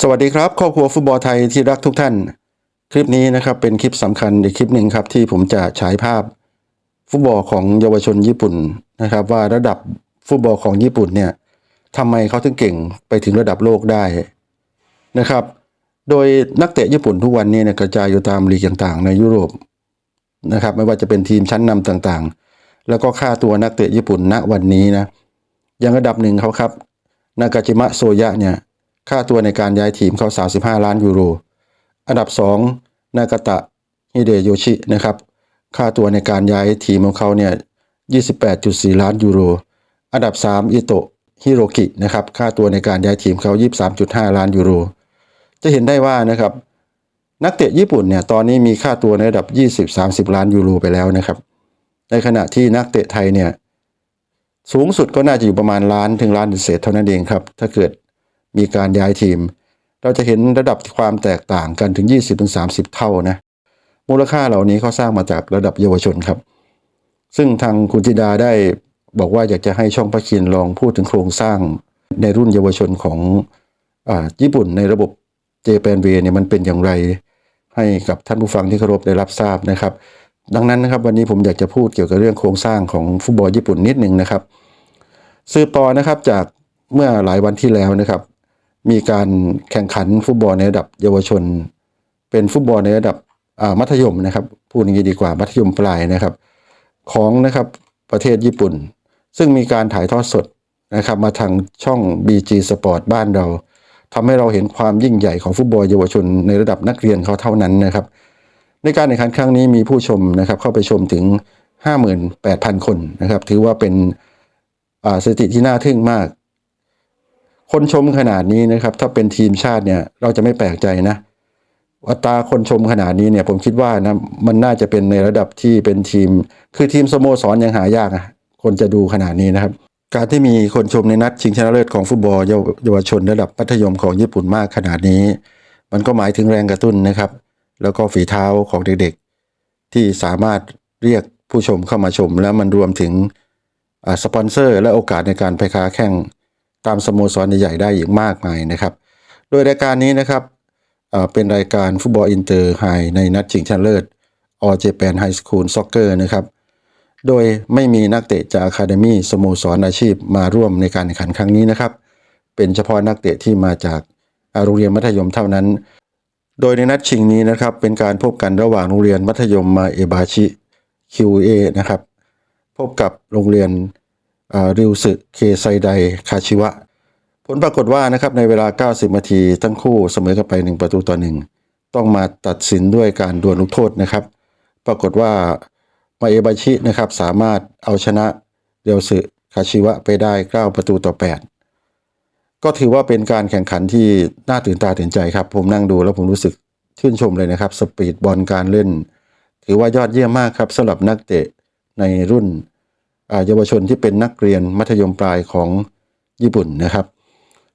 สวัสดีครับครอบครัวฟุตบอลไทยที่รักทุกท่าน คลิปนี้นะครับเป็นคลิปสำคัญอีกคลิปหนึ่งครับที่ผมจะฉายภาพ ฟุตบอลของเยาวชนญี่ปุ่นนะครับ ว่าระดับฟุตบอลของญี่ปุ่นเนี่ยทำไมเขาถึงเก่งไปถึงระดับโลกได้นะครับ โดยนักเตะญี่ปุ่นทุกวันนี้เนี่ยกระจายอยู่ตามลีกต่างๆ ในยุโรปนะครับ ไม่ว่าจะเป็นทีมชั้นนำต่างๆ แล้วก็ค่าตัวนักเตะญี่ปุ่นณวันนี้นะยังระดับหนึ่งเขาครับ นากาจิมะโซยะเนี่ยค่าตัวในการย้ายทีมเขา 35 ล้านยูโร อันดับ 2 นากาตะฮิเดโยชินะครับ ค่าตัวในการย้ายทีมของเขาเนี่ย 28.4 ล้านยูโร อันดับ 3 อิโตะฮิโรกินะครับ ค่าตัวในการย้ายทีมเขา 23.5 ล้านยูโร จะเห็นได้ว่านะครับ นักเตะญี่ปุ่นเนี่ย ตอนนี้มีค่าตัวในระดับ 20-30 ล้านยูโรไปแล้วนะครับ ในขณะที่นักเตะไทยเนี่ย สูงสุดก็น่าจะอยู่ประมาณล้านถึงล้านเศษเท่านั้นเองครับ ถ้าเกิดมีการย้ายทีม เราจะเห็นระดับความแตกต่างกันถึง 20-30 เท่านะ มูลค่าเหล่านี้เขาสร้างมาจากระดับเยาวชนครับ ซึ่งทางคุณธิดาได้บอกว่าอยากจะให้ช่องพระคินลองพูดถึงโครงสร้างในรุ่นเยาวชนของอาญี่ปุ่นในระบบเจแปนเวเนี่ยมันเป็นอย่างไร ให้กับท่านผู้ฟังที่เคารพได้รับทราบนะครับ ดังนั้นนะครับวันนี้ผมอยากจะพูดเกี่ยวกับเรื่องโครงสร้างของฟุตบอลญี่ปุ่นนิดหนึ่งนะครับสืบต่อนะครับจากเมื่อหลายวันที่แล้วนะครับ มีการแข่งขันฟุตบอลในระดับเยาวชน เป็นฟุตบอลในระดับมัธยมนะครับพูดอย่างนี้ดีกว่ามัธยมปลายนะครับ ของนะครับประเทศญี่ปุ่น ซึ่งมีการถ่ายทอดสดนะครับ มาทางช่อง BG Sport บ้านเราทำให้เราเห็นความยิ่งใหญ่ของฟุตบอลเยาวชนในระดับนักเรียนเขาเท่านั้นนะครับ ในการแข่งขันครั้งนี้มีผู้ชมนะครับเข้าไปชมถึง 58,000 คนนะครับ ถือว่าเป็นสถิติที่น่าทึ่งมาก คนชมขนาดนี้นะครับ ถ้าเป็นทีมชาติเนี่ยเราจะไม่แปลกใจนะอัตราคนชมขนาดนี้เนี่ยผมคิดว่านะมันน่าจะเป็นในระดับที่เป็นทีม คือทีมสโมสรยังหายากอะคนจะดูขนาดนี้นะครับ การที่มีคนชมในนัดชิงชนะเลิศของฟุตบอลเยาวชนระดับมัธยมของญี่ปุ่นมากขนาดนี้ มันก็หมายถึงแรงกระตุ้นนะครับ แล้วก็ฝีเท้าของเด็กๆ ที่สามารถเรียกผู้ชมเข้ามาชม แล้วมันรวมถึงสปอนเซอร์ และโอกาสในการไปค้าแข่งตามสโมสรใหญ่ๆได้อีกมากมายนะครับ โดยรายการนี้นะครับเป็นรายการฟุตบอลอินเตอร์ไฮในนัดชิงชนะเลิศ All Japan High School Soccer นะครับ โดยไม่มีนักเตะจากอะคาเดมี่สโมสรอาชีพมาร่วมในการแข่งขันครั้งนี้นะครับ เป็นเฉพาะนักเตะที่มาจากโรงเรียนมัธยมเท่านั้น โดยในนัดชิงนี้นะครับเป็นการพบกันระหว่างโรงเรียนมัธยมมาเอบาชิ QA นะครับพบกับโรงเรียนริวสึเคไซไดคาชิวะ ผลปรากฏว่านะครับในเวลา 90 นาทีทั้งคู่เสมอกันไป 1 ประตูต่อ 1 ต้องมาตัดสินด้วยการดวลลูกโทษนะครับ ปรากฏว่ามาเอบาชินะครับสามารถเอาชนะเรียวสึคาชิวะไปได้ 9 ประตูต่อ 8 ก็ถือว่าเป็นการแข่งขันที่น่าตื่นตาตื่นใจครับ ผมนั่งดูแล้วผมรู้สึกชื่นชมเลยนะครับ สปีดบอลการเล่น ถือว่ายอดเยี่ยมมากครับสำหรับนักเตะในรุ่นเยาวชนที่เป็นนักเรียนมัธยมปลายของญี่ปุ่นนะครับ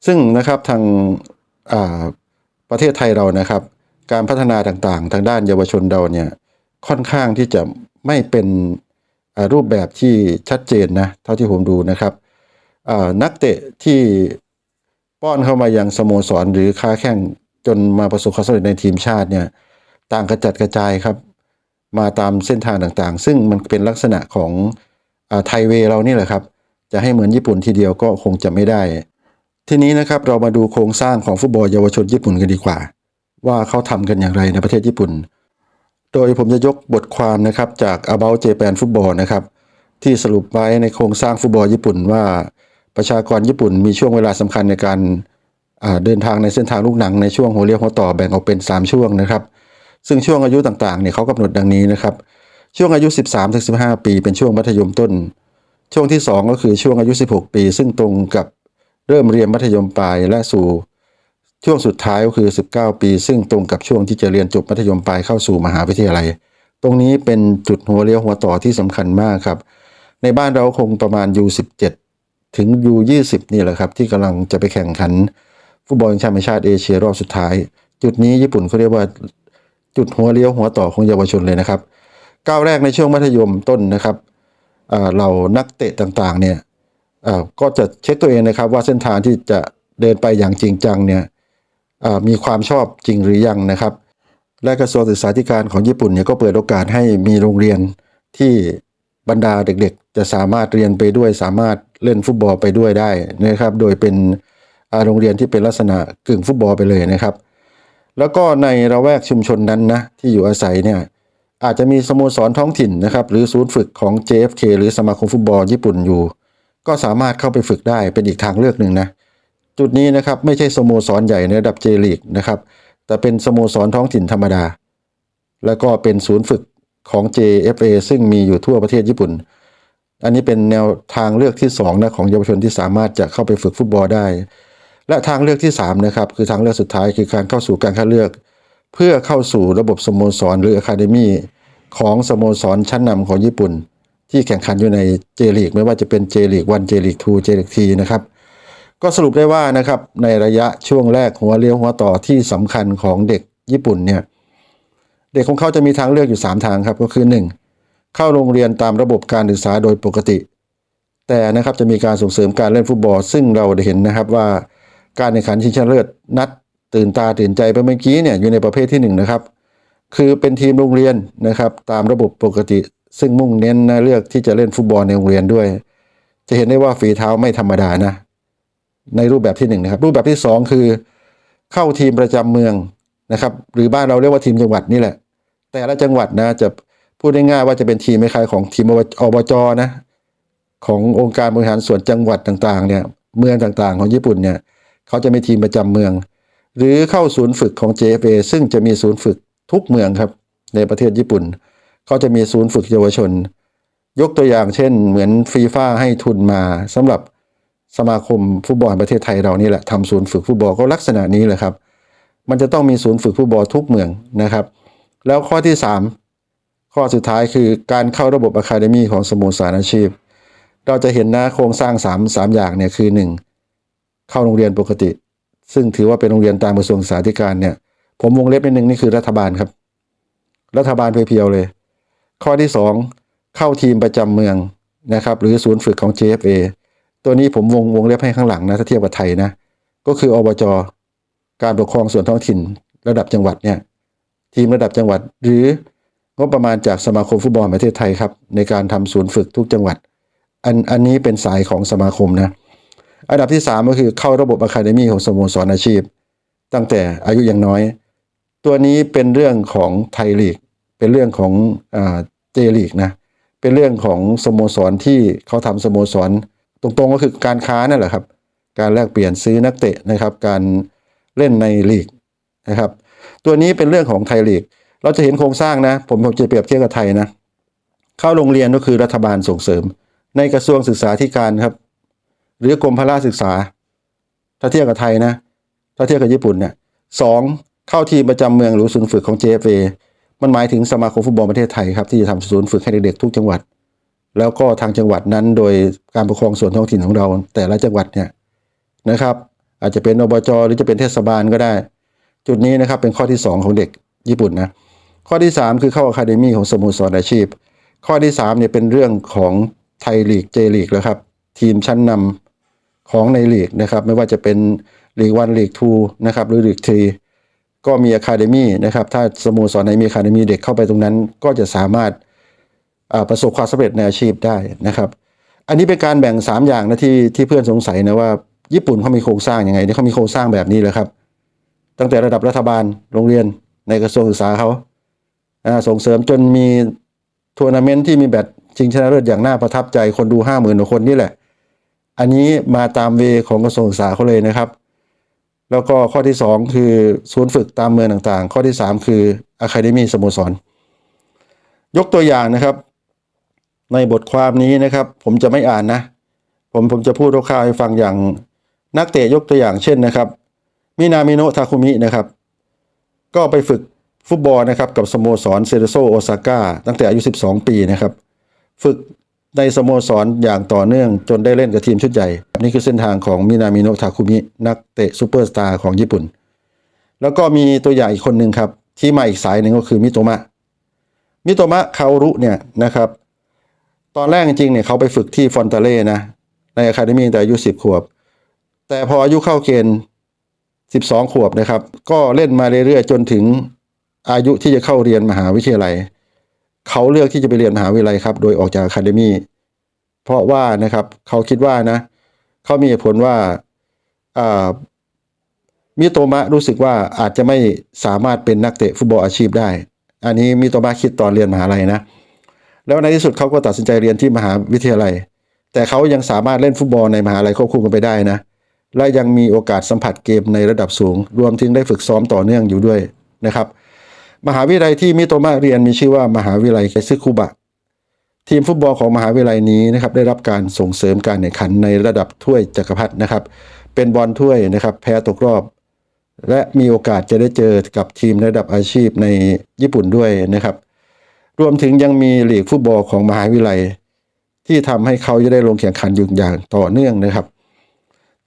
ซึ่งนะครับทางประเทศไทยเรานะครับ การพัฒนาต่างๆ ทางด้านเยาวชนเราเนี่ยค่อนข้างที่จะไม่เป็นรูปแบบที่ชัดเจนนะเท่าที่ผมดูนะครับนักเตะที่ ป้อนเข้ามายังสโมสรหรือค้าแข่งจนมาประสบความสำเร็จในทีมชาติเนี่ยต่างกระจัดกระจายครับ มาตามเส้นทางต่างๆ ซึ่งมันเป็นลักษณะของอาไทเวเรานี่แหละครับ จะให้เหมือนญี่ปุ่นทีเดียวก็คงจะไม่ได้ ทีนี้นะครับเรามาดูโครงสร้างของฟุตบอลเยาวชนญี่ปุ่นกันดีกว่า ว่าเขาทำกันอย่างไรในประเทศญี่ปุ่น โดยผมจะยกบทความนะครับจาก About Japan Football นะครับที่สรุปไว้ในโครงสร้างฟุตบอลญี่ปุ่นว่า ประชากรญี่ปุ่นมีช่วงเวลาสำคัญในการเดินทางในเส้นทางลูกหนังในช่วงหัวเรียวหัวต่อแบ่งออกเป็น 3 ช่วงนะครับ ซึ่งช่วงอายุต่างๆเนี่ยเขากำหนดดังนี้นะครับ ช่วงอายุ 13-15 ปีเป็นช่วงมัธยมต้น ช่วงที่ 2 ก็คือช่วงอายุ 16 ปี ซึ่งตรงกับเริ่มเรียนมัธยมปลายและสู่ ช่วงสุดท้ายก็คือ 19 ปี ซึ่งตรงกับช่วงที่จะเรียนจบมัธยมปลายเข้าสู่มหาวิทยาลัย ตรงนี้เป็นจุดหัวเลี้ยวหัวต่อที่สำคัญมากครับ ในบ้านเราคงประมาณ U17 ถึง U20 นี่แหละครับ ที่กำลังจะไปแข่งขันฟุตบอลแชมเปี้ยนชาติเอเชียรอบสุดท้าย จุดนี้ญี่ปุ่นเขาเรียกว่าจุดหัวเลี้ยวหัวต่อของเยาวชนเลยนะครับ ก้าวแรกในช่วงมัธยมต้นนะครับเรานักเตะต่างๆเนี่ยก็จะเช็คตัวเองนะครับ ว่าเส้นทางที่จะเดินไปอย่างจริงจังเนี่ยมีความชอบจริงหรือยังนะครับ และกระทรวงศึกษาธิการของญี่ปุ่นเนี่ยก็เปิดโอกาสให้มีโรงเรียนที่บรรดาเด็กๆ จะสามารถเรียนไปด้วยสามารถ เล่นฟุตบอลไปด้วยได้นะครับ โดยเป็นโรงเรียนที่เป็นลักษณะกึ่งฟุตบอลไปเลยนะครับ แล้วก็ในระแวกชุมชนนั้นนะที่อยู่อาศัยเนี่ยอาจจะมีสโมสรท้องถิ่นนะครับหรือศูนย์ฝึกของ JFK หรือสมาคมฟุตบอลญี่ปุ่นอยู่ ก็สามารถเข้าไปฝึกได้เป็นอีกทางเลือกหนึ่งนะจุดนี้นะครับไม่ใช่สโมสรใหญ่ในระดับเจลีกนะครับแต่เป็นสโมสรท้องถิ่นธรรมดา แล้วก็เป็นศูนย์ฝึกของ JFA ซึ่งมีอยู่ทั่วประเทศญี่ปุ่น อันนี้เป็นแนวทางเลือกที่2นะของเยาวชนที่สามารถจะเข้าไปฝึกฟุตบอลได้ และทางเลือกที่3นะครับคือทางเลือกสุดท้ายคือการเข้าสู่การคัดเลือก เพื่อเข้าสู่ระบบสโมสรหรืออะคาเดมีของสโมสรชั้นนำของญี่ปุ่น ที่แข่งขันอยู่ในเจลีกไม่ว่าจะเป็นเจลีกวันเจลีกทูเจลีกทีนะครับก็สรุปได้ว่านะครับในระยะช่วงแรกหัวเลี้ยวหัวต่อที่สำคัญของเด็กญี่ปุ่นเนี่ยเด็กของเขาจะมีทางเลือกอยู่ 3 ทางครับก็คือ 1. เข้าโรงเรียนตามระบบการศึกษาโดยปกติ แต่นะครับจะมีการส่งเสริมการเล่นฟุตบอล ซึ่งเราได้เห็นนะครับว่าการแข่งขันชิงชนะเลิศนัดตื่นตาตื่นใจไปเมื่อกี้เนี่ยอยู่ในประเภทที่1นนะครับ คือเป็นทีมโรงเรียนนะครับตามระบบปกติ ซึ่งมุ่งเน้นนะเลือกที่จะเล่นฟุตบอลในโรงเรียนด้วย จะเห็นได้ว่าฝีเท้าไม่ธรรมดานะ ในรูปแบบที่หนึ่งนะครับ รูปแบบที่สองคือ เข้าทีมประจำเมืองนะครับ หรือบ้านเราเรียกว่าทีมจังหวัดนี่แหละ แต่ละจังหวัดนะจะ พูดง่ายๆว่าจะเป็นทีมคล้ายๆของทีมอบจนะ ขององค์การบริหารส่วนจังหวัดต่างๆ เนี่ยเมืองต่างๆ ของญี่ปุ่นเนี่ยเขาจะมีทีมประจำเมือง หรือเข้าศูนย์ฝึกของ JFA ซึ่งจะมีศูนย์ฝึกทุกเมืองครับ ในประเทศญี่ปุ่นเขาจะมีศูนย์ฝึกเยาวชน ยกตัวอย่างเช่น เหมือนฟีฟ่าให้ทุนมาสำหรับสมาคมฟุตบอลประเทศไทยเรานี่แหละทำศูนย์ฝึกฟุตบอลก็ลักษณะนี้เลยครับ มันจะต้องมีศูนย์ฝึกฟุตบอลทุกเมืองนะครับ แล้วข้อที่ 3 ข้อสุดท้ายคือการเข้าระบบอะคาเดมีของสโมสรอาชีพ เราจะเห็นนะโครงสร้าง 3 3 อย่างเนี่ยคือ 1. เข้าโรงเรียนปกติ ซึ่งถือว่าเป็นโรงเรียนตามกระทรวงศึกษาธิการเนี่ยผมวงเล็บนิดนึงนี่คือรัฐบาลครับ รัฐบาลเพียวๆเลย ข้อที่ 2 เข้าทีมประจำเมืองนะครับหรือศูนย์ฝึกของ JFA ตัวนี้ผมวงวงเล็บให้ข้างหลังนะถ้าเทียบกับไทยนะก็คืออบจการปกครองส่วนท้องถิ่น ระดับจังหวัดเนี่ยทีมระดับจังหวัดหรือ งบประมาณจากสมาคมฟุตบอลประเทศไทยครับ ในการทำศูนย์ฝึกทุกจังหวัด อันอันนี้เป็นสายของสมาคมนะ อันดับที่ 3 ก็คือเข้าระบบอะคาเดมีของสโมสรอาชีพ ตั้งแต่อายุยังน้อย ตัวนี้เป็นเรื่องของไทยลีก เป็นเรื่องของอ่าเจลีกนะ เป็นเรื่องของสโมสรที่เขาทำสโมสร ตรงๆก็คือการค้านั่นแหละครับ การแลกเปลี่ยนซื้อนักเตะนะครับ การเล่นในลีกนะครับ ตัวนี้เป็นเรื่องของไทยลีก เราจะเห็นโครงสร้างนะ ผมผมจะเปรียบเทียบกับไทยนะ เข้าโรงเรียนก็คือรัฐบาลส่งเสริม ในกระทรวงศึกษาธิการครับ หรือกรมพละศึกษา ถ้าเทียบกับไทยนะ ถ้าเทียบกับญี่ปุ่นเนี่ยสองเข้าทีมประจำเมืองหรือศูนย์ฝึกของ JFA มันหมายถึงสมาคมฟุตบอลประเทศไทยครับที่จะทำศูนย์ฝึกให้เด็กๆทุกจังหวัด แล้วก็ทางจังหวัดนั้นโดยการปกครองส่วนท้องถิ่นของเรา แต่ละจังหวัดเนี่ยนะครับ อาจจะเป็นอบจหรือจะเป็นเทศบาลก็ได้ จุดนี้นะครับเป็นข้อที่ 2 ของเด็กญี่ปุ่นนะ ข้อที่ 3 คือเข้าอะคาเดมีของสโมสรอาชีพ ข้อที่3เนี่ยเป็นเรื่องของไทยลีกเจลีกแล้วครับ ทีมชั้นนำของในลีกนะครับ ไม่ว่าจะเป็นลีกวันลีกทูนะครับหรือลีกทรีก็มีอะคาเดมีนะครับ ถ้าสโมสรไหนมีอะคาเดมีเด็กเข้าไปตรงนั้น ก็จะสามารถประสบความสำเร็จในอาชีพได้นะครับ อันนี้เป็นการแบ่ง 3 อย่างนะที่ที่เพื่อนสงสัยนะว่าญี่ปุ่นเขามีโครงสร้างยังไงเนี่ยเขามีโครงสร้างแบบนี้เลยครับ ตั้งแต่ระดับรัฐบาลโรงเรียนในกระทรวงศึกษาเขา ส่งเสริมจนมีทัวร์นาเมนต์ที่มีแบตชิงชนะเลิศอย่างน่าประทับใจคนดูห้าหมื่นคนนี่แหละ อันนี้มาตามเวของกระทรวงศึกษาเขาเลยนะครับ แล้วก็ข้อที่ 2 คือศูนย์ฝึกตามเมืองต่างๆ ข้อที่ 3 คืออะคาเดมีสโมสร ยกตัวอย่างนะครับ ในบทความนี้นะครับ ผมจะไม่อ่านนะ ผมผมจะพูดคร่าวๆให้ฟังอย่างนักเตะยกตัวอย่างเช่นนะครับมินามิโนะทาคุมินะครับ ก็ไปฝึก ฟุตบอลนะครับกับสโมสรเซเรโซโอซาก้าตั้งแต่อายุ 12 ปีนะครับ ฝึกในสโมสรอย่างต่อเนื่องจนได้เล่นกับทีมชุดใหญ่ นี่คือเส้นทางของมินามิโนะทาคุมินักเตะซูเปอร์สตาร์ของญี่ปุ่น แล้วก็มีตัวอย่างอีกคนหนึ่งครับ ที่มาอีกสายหนึ่งก็คือมิโตมะ มิโตมะคารุเนี่ยนะครับ ตอนแรกจริงเนี่ยเขาไปฝึกที่ฟอนตาเล่นะ ในอะคาเดมีตั้งแต่อายุ 10 ขวบ แต่พออายุเข้าเกณฑ์ 12 ขวบนะครับ ก็เล่นมาเรื่อยๆจนถึง อายุที่จะเข้าเรียนมหาวิทยาลัย เขาเลือกที่จะไปเรียนมหาวิทยาลัยครับ โดยออกจากอะคาเดมี่เพราะว่านะครับเขาคิดว่านะเขามีเหตุผลว่าอ่ามิโตมะรู้สึกว่าอาจจะไม่สามารถเป็นนักเตะฟุตบอลอาชีพได้ อันนี้มิโตมะคิดตอนเรียนมหาลัยนะ แล้วในที่สุดเขาก็ตัดสินใจเรียนที่มหาวิทยาลัย แต่เขายังสามารถเล่นฟุตบอลในมหาลัยควบคู่กันไปได้นะ และยังมีโอกาสสัมผัสเกมในระดับสูง รวมถึงได้ฝึกซ้อมต่อเนื่องอยู่ด้วยนะครับ มหาวิทยาลัยที่มิโตมะเรียนมีชื่อว่ามหาวิทยาลัยไคซึคุบะ ทีมฟุตบอลของมหาวิทยาลัยนี้นะครับได้รับการส่งเสริมการแข่งขันในระดับถ้วยจักรพรรดินะครับ เป็นบอลถ้วยนะครับแพ้ตกรอบ และมีโอกาสจะได้เจอกับทีมระดับอาชีพในญี่ปุ่นด้วยนะครับ รวมถึงยังมีหลีกฟุตบอลของมหาวิทยาลัย ที่ทำให้เขาจะได้ลงแข่งขันอยู่อย่างต่อเนื่องนะครับ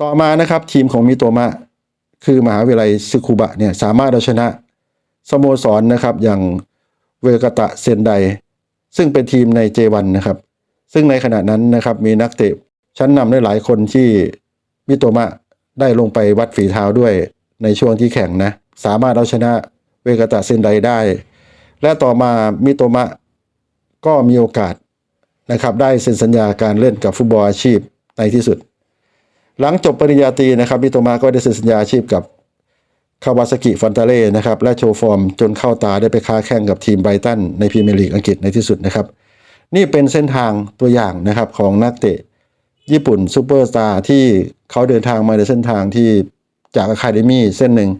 ต่อมานะครับทีมของมิโตมะคือมหาวิทยาลัยซึคุบะเนี่ยสามารถเอาชนะ สโมสรนะครับอย่างเวกตะเซนได ซึ่งเป็นทีมใน J1 นะครับ ซึ่งในขณะนั้นนะครับมีนักเตะชั้นนำได้หลายคนที่มิโตมะได้ลงไปวัดฝีเท้าด้วยในช่วงที่แข่งนะ สามารถเอาชนะเวกตะเซนไดได้ และต่อมามิโตมะก็มีโอกาสนะครับได้เซ็นสัญญาการเล่นกับฟุตบอลอาชีพในที่สุด หลังจบปริญญาตรีนะครับมิโตมะก็ได้เซ็นสัญญาอาชีพกับ คาวาซากิฟอนตาเล่นะครับและโชว์ฟอร์มจนเข้าตาได้ไปค้าแข่งกับทีมไบรตันในพรีเมียร์ลีกอังกฤษในที่สุดนะครับ นี่เป็นเส้นทางตัวอย่างนะครับของนักเตะ ญี่ปุ่นซูเปอร์สตาร์ที่เขาเดินทางมาในเส้นทางที่จากอะคาเดมี่เส้นหนึ่ง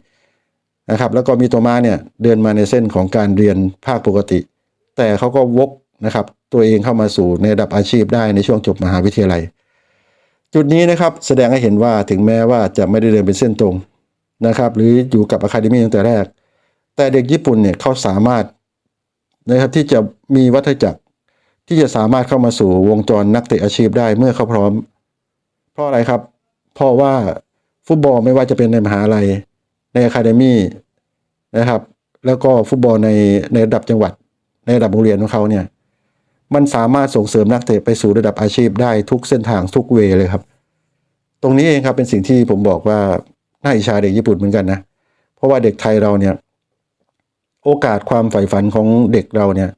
นะครับแล้วก็มีตัวมาเนี่ยเดินมาในเส้นของการเรียนภาคปกติ แต่เขาก็วกนะครับตัวเองเข้ามาสู่ในระดับอาชีพได้ในช่วงจบมหาวิทยาลัย จุดนี้นะครับแสดงให้เห็นว่าถึงแม้ว่าจะไม่ได้เดินเป็นเส้นตรง นะครับ หรืออยู่กับอะคาเดมี่ตั้งแต่แรก แต่เด็กญี่ปุ่นเนี่ยเขาสามารถนะครับที่จะมีวัฏจักรที่จะสามารถเข้ามาสู่วงจรนักเตะอาชีพได้เมื่อเขาพร้อม เพราะอะไรครับ เพราะว่าฟุตบอลไม่ว่าจะเป็นในมหาลัยในอะคาเดมี่นะครับ แล้วก็ฟุตบอลในในระดับจังหวัด ในระดับโรงเรียนของเขาเนี่ยมันสามารถส่งเสริมนักเตะไปสู่ระดับอาชีพได้ทุกเส้นทางทุกเวเลยครับ ตรงนี้เองครับเป็นสิ่งที่ผมบอกว่า น่าอิจฉาเด็กญี่ปุ่นเหมือนกันนะเพราะว่าเด็กไทยเราเนี่ย โอกาสความใฝ่ฝันของเด็กเราเนี่ย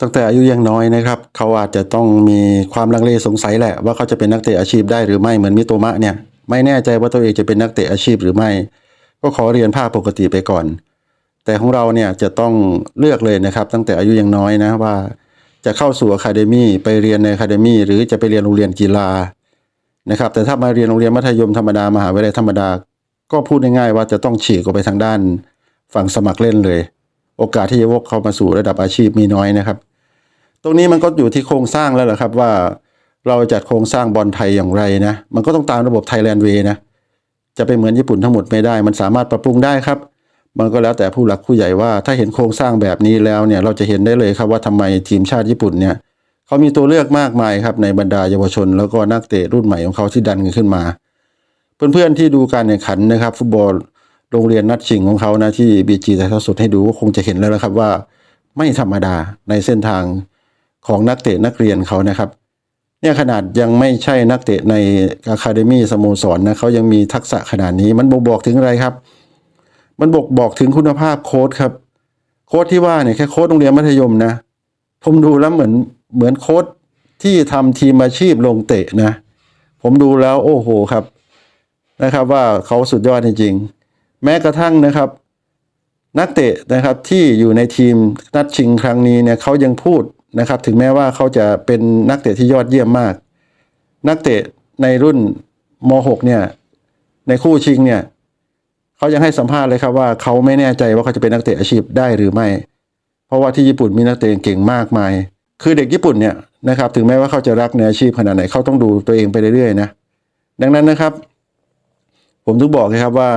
ตั้งแต่อายุยังน้อยนะครับ เขาอาจจะต้องมีความลังเลสงสัยแหละ ว่าเขาจะเป็นนักเตะอาชีพได้หรือไม่เหมือนมิโตมะเนี่ย ไม่แน่ใจว่าตัวเองจะเป็นนักเตะอาชีพหรือไม่ ก็ขอเรียนภาคปกติไปก่อน แต่ของเราเนี่ยจะต้องเลือกเลยนะครับ ตั้งแต่อายุยังน้อยนะว่าจะเข้าสู่อะคาเดมี่ไปเรียนในอะคาเดมี่หรือจะไปเรียนโรงเรียนกีฬานะครับแต่ถ้ามาเรียนโรงเรียนมัธยมธรรมดามหาวิทยาลัยธรรมดา ก็พูดง่ายๆว่าจะต้องฉีกออกไปทางด้านฝั่งสมัครเล่นเลย โอกาสที่จะวกเข้ามาสู่ระดับอาชีพมีน้อยนะครับ ตรงนี้มันก็อยู่ที่โครงสร้างแล้วแหละครับว่าเราจัดโครงสร้างบอลไทยอย่างไรนะ มันก็ต้องตามระบบไทยแลนด์เวนะ จะไปเหมือนญี่ปุ่นทั้งหมดไม่ได้ มันสามารถปรับปรุงได้ครับ มันก็แล้วแต่ผู้หลักผู้ใหญ่ว่าถ้าเห็นโครงสร้างแบบนี้แล้วเนี่ยเราจะเห็นได้เลยครับว่าทำไมทีมชาติญี่ปุ่นเนี่ยเขามีตัวเลือกมากมายครับในบรรดาเยาวชน แล้วก็นักเตะรุ่นใหม่ของเขาที่ดันกันขึ้นมา เพื่อนๆที่ดูการแข่งขันนะครับ ฟุตบอลโรงเรียนนัดชิงของเขานะที่บีจีถ่ายทอดสดให้ดูก็คงจะเห็นแล้วนะครับว่าไม่ธรรมดาในเส้นทางของนักเตะนักเรียนเขานะครับ เนี่ยขนาดยังไม่ใช่นักเตะในอะคาเดมี่สโมสรนะเขายังมีทักษะขนาดนี้ มันบ่งบอกถึงอะไรครับ มันบอกบอกถึงคุณภาพโค้ดครับ โค้ดที่ว่าเนี่ยแค่โค้ดโรงเรียนมัธยมนะ ผมดูแล้วเหมือนเหมือนโค้ดที่ทำทีมอาชีพลงเตะนะ ผมดูแล้วโอ้โหครับ นะครับว่าเขาสุดยอดจริงๆ แม้กระทั่งนะครับ นักเตะนะครับที่อยู่ในทีมนัดชิงครั้งนี้เนี่ยเขายังพูดนะครับ ถึงแม้ว่าเขาจะเป็นนักเตะที่ยอดเยี่ยมมาก นักเตะในรุ่นม .6 เนี่ยในคู่ชิงเนี่ยเขายังให้สัมภาษณ์เลยครับว่าเขาไม่แน่ใจว่าเขาจะเป็นนักเตะอาชีพได้หรือไม่ เพราะว่าที่ญี่ปุ่นมีนักเตะเก่งมากมาย คือเด็กญี่ปุ่นเนี่ยนะครับถึงแม้ว่าเขาจะรักในอาชีพขนาดไหนเขาต้องดูตัวเองไปเรื่อยๆนะดังนั้นนะครับ ผมถึงบอกเลยครับว่า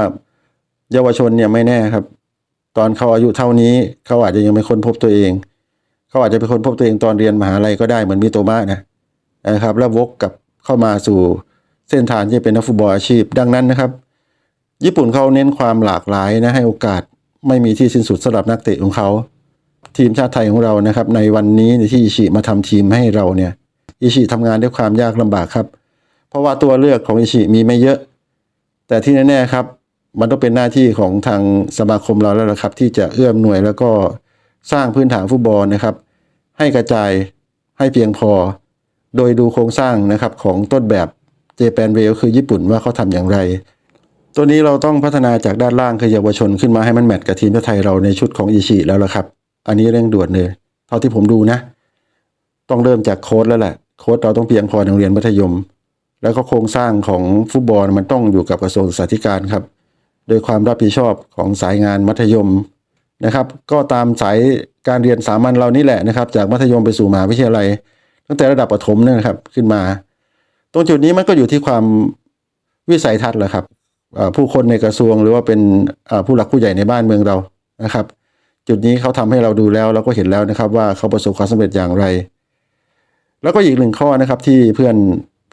เยาวชนเนี่ยไม่แน่ครับ ตอนเขาอายุเท่านี้เขาอาจจะยังไม่ค้นพบตัวเอง เขาอาจจะเป็นคนพบตัวเองตอนเรียนมหาลัยก็ได้เหมือนมิโตมะนะนะครับ แล้ววกกลับเข้ามาสู่เส้นทางที่เป็นนักฟุตบอลอาชีพ ดังนั้นนะครับ ญี่ปุ่นเขาเน้นความหลากหลายนะให้โอกาสไม่มีที่สิ้นสุดสำหรับนักเตะของเขาทีมชาติไทยของเรานะครับ ในวันนี้ที่อิชิมาทำทีมให้เราเนี่ยอิชิทำงานด้วยความยากลำบากครับ เพราะว่าตัวเลือกของอิชิมีไม่เยอะ แต่ที่แน่ๆครับมันต้องเป็นหน้าที่ของทางสมาคมเราแล้วละครับ ที่จะเอื้อมหน่วยแล้วก็สร้างพื้นฐานฟุตบอลนะครับ ให้กระจายให้เพียงพอ โดยดูโครงสร้างนะครับของต้นแบบเจแปนเวลคือญี่ปุ่นว่าเขาทำอย่างไร ตัวนี้เราต้องพัฒนาจากด้านล่างคือเยาวชนขึ้นมาให้มันแมทกับทีมชาติไทยเราในชุดของอิชิแล้วล่ะครับ อันนี้เร่งด่วนเลยเท่าที่ผมดูนะ ต้องเริ่มจากโค้ดแล้วแหละโค้ดเราต้องเพียงพอในโรงเรียนมัธยม แล้วก็โครงสร้างของฟุตบอลมันต้องอยู่กับกระทรวงศึกษาธิการครับ โดยความรับผิดชอบของสายงานมัธยมนะครับ ก็ตามสายการเรียนสามัญเรานี่แหละนะครับ จากมัธยมไปสู่มหาวิทยาลัย ตั้งแต่ระดับประถมเนี่ยนะครับขึ้นมา ตรงจุดนี้มันก็อยู่ที่ความวิสัยทัศน์แหละครับผู้คนในกระทรวงหรือว่าเป็นผู้หลักผู้ใหญ่ในบ้านเมืองเรานะครับ จุดนี้เขาทำให้เราดูแล้วเราก็เห็นแล้วนะครับ ว่าเขาประสบความสำเร็จอย่างไร แล้วก็อีกหนึ่งข้อนะครับที่เพื่อน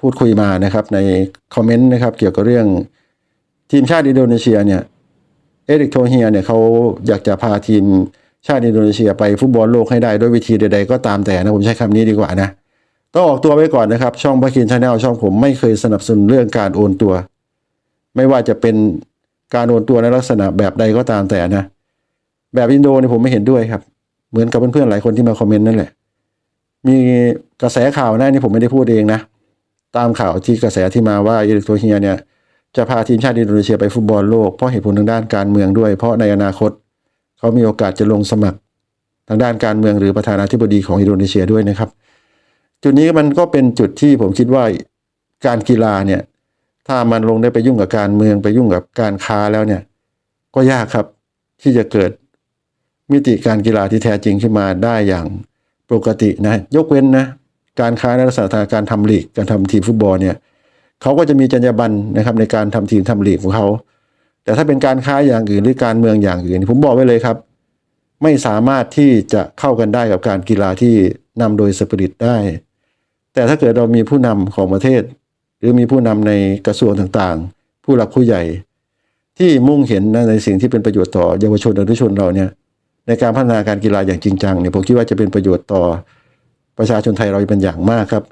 พูดคุยมานะครับในคอมเมนต์นะครับเกี่ยวกับเรื่องทีมชาติอินโดนีเซียเนี่ยเอริกโทเฮียเนี่ยเขาอยากจะพาทีมชาติอินโดนีเซียไปฟุตบอลโลกให้ได้ด้วยวิธีใดๆก็ตามแต่นะผมใช้คำนี้ดีกว่านะต้องออกตัวไว้ก่อนนะครับ ช่องพักินชาแนลช่องผมไม่เคยสนับสนุนเรื่องการโอนตัว ไม่ว่าจะเป็นการโอนตัวในลักษณะแบบใดก็ตามแต่นะ แบบอินโดนี่ผมไม่เห็นด้วยครับ เหมือนกับเพื่อนๆหลายคนที่มาคอมเมนต์นั่นแหละ มีกระแสข่าวหนะนี่ผมไม่ได้พูดเองนะ ตามข่าวที่กระแสที่มาว่าเอริกโทเฮียเนี่ยจะพาทีมชาติอินโดนีเซียไปฟุตบอลโลกเพราะเหตุผลทางด้านการเมืองด้วย เพราะในอนาคตเขามีโอกาสจะลงสมัครทางด้านการเมืองหรือประธานาธิบดีของอินโดนีเซียด้วยนะครับ จุดนี้มันก็เป็นจุดที่ผมคิดว่าการกีฬาเนี่ยถ้ามันลงได้ไปยุ่งกับการเมืองไปยุ่งกับการค้าแล้วเนี่ยก็ยากครับที่จะเกิดมิติการกีฬาที่แท้จริงขึ้นมาได้อย่างปกตินะยกเว้นนะ การค้าในลักษณะาการทำลีกการทำทีมฟุตบอลเนี่ยเขาก็จะมีจรรยาบรรณนะครับในการทำทีมทำลีกของเขา แต่ถ้าเป็นการค้าอย่างอื่นหรือการเมืองอย่างอื่น ผมบอกไว้เลยครับ ไม่สามารถที่จะเข้ากันได้กับการกีฬาที่นำโดยสปิริตได้ แต่ถ้าเกิดเรามีผู้นำของประเทศ หรือมีผู้นำในกระทรวงต่างๆ ผู้หลักผู้ใหญ่ ที่มุ่งเห็นในสิ่งที่เป็นประโยชน์ต่อเยาวชนอนุชนเราเนี่ยในการพัฒนาการกีฬาอย่างจริงจังเนี่ยผมคิดว่าจะเป็นประโยชน์ต่อ ประชาชนไทยเราเป็นอย่างมากครับ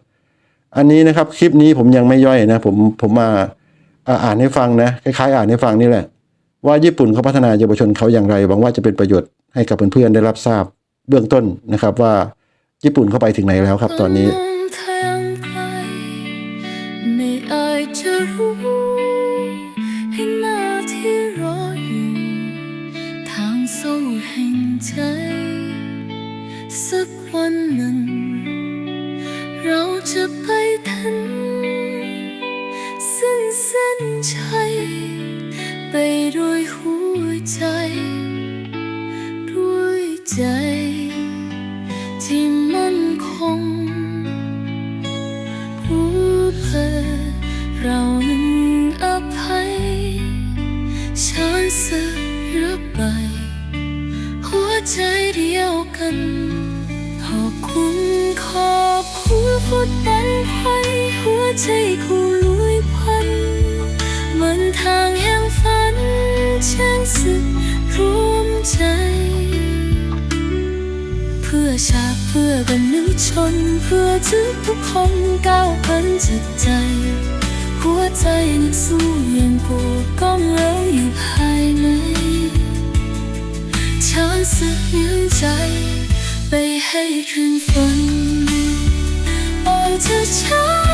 อันนี้นะครับคลิปนี้ผมยังไม่ย่อยนะผมผมมาอ่านให้ฟังนะคล้ายๆ อ่านให้ฟังนี่แหละ ว่าญี่ปุ่นเขาพัฒนาเยาวชนเขาอย่างไรหวังว่าจะเป็นประโยชน์ให้กับเพื่อนๆได้รับทราบเบื้องต้นนะครับว่าญี่ปุ่นเข้าไปถึงไหนแล้วครับ ตอนนี้ ถึงสิ้นเส้นชัยไปด้วยหัวใจด้วยใจ ที่มั่นคงผู้เพอเรานั้นอภัยฉันสึกรับไปหัวใจเดียวกันขอบคุณขอบคุณฟุตบอลไทยหัว ใจคู่ลุยพันมันทางแห่งฝันฉันสึกรวมใจ เพื่อชาเพื่อกันนึกชน เพื่อทุกทุกคนก้าวพันจิตใจ หัวใจนักสู้ยังปวดก้องเร้าอยู่ภายในฉันสึกยืนใจ ไปให้คืนฝันโอ้จะชา